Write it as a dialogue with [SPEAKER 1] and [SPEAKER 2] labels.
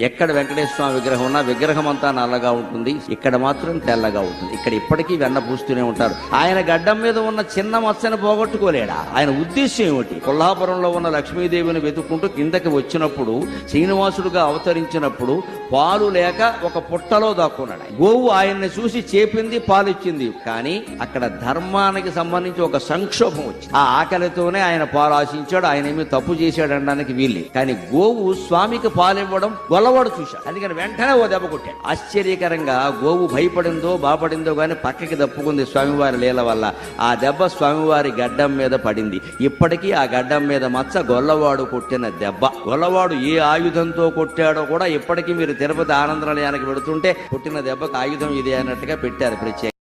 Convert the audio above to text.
[SPEAKER 1] ఎక్కడ వెంకటేశ్వర స్వామి విగ్రహం ఉన్నా విగ్రహం అంతా నల్లగా ఉంటుంది. ఇక్కడ మాత్రం తెల్లగా ఉంటుంది. ఇక్కడ ఇప్పటికీ వెన్న పూస్తూనే ఉంటారు. ఆయన గడ్డం మీద ఉన్న చిన్న మచ్చని పోగొట్టుకోలేడా? ఆయన ఉద్దేశం ఏమిటి? కొల్హాపురంలో ఉన్న లక్ష్మీదేవిని వెతుక్కుంటూ కిందకి వచ్చినప్పుడు శ్రీనివాసుడుగా అవతరించినప్పుడు పాలు లేక ఒక పుట్టలో దాక్కున్నాడు. గోవు ఆయన్ని చూసి చేపింది పాలిచ్చింది. కానీ అక్కడ ధర్మానికి సంబంధించి ఒక సంక్షోభం వచ్చింది. ఆ ఆకలితోనే ఆయన పాలు ఆశించాడు ఆయన ఏమి తప్పు చేశాడు అనడానికి వీల్లేదు. కానీ గోవు స్వామికి పాలివ్వడం గొల్లవాడు చూశాడు అందుకని వెంటనే ఓ దెబ్బ కొట్టాడు ఆశ్చర్యకరంగా గోవు భయపడిందో బాపడిందో కానీ పక్కకి దప్పుకుంది స్వామివారి లీల వల్ల. ఆ దెబ్బ స్వామివారి గడ్డం మీద పడింది. ఇప్పటికీ ఆ గడ్డం మీద మచ్చ గొల్లవాడు కొట్టిన దెబ్బ. గొల్లవాడు ఏ ఆయుధంతో కొట్టాడో కూడా ఇప్పటికీ మీరు తిరుపతి ఆనంద నిలయానికి పెడుతుంటే కొట్టిన దెబ్బకు ఆయుధం ఇది అన్నట్టుగా పెట్టారు ప్రత్యేక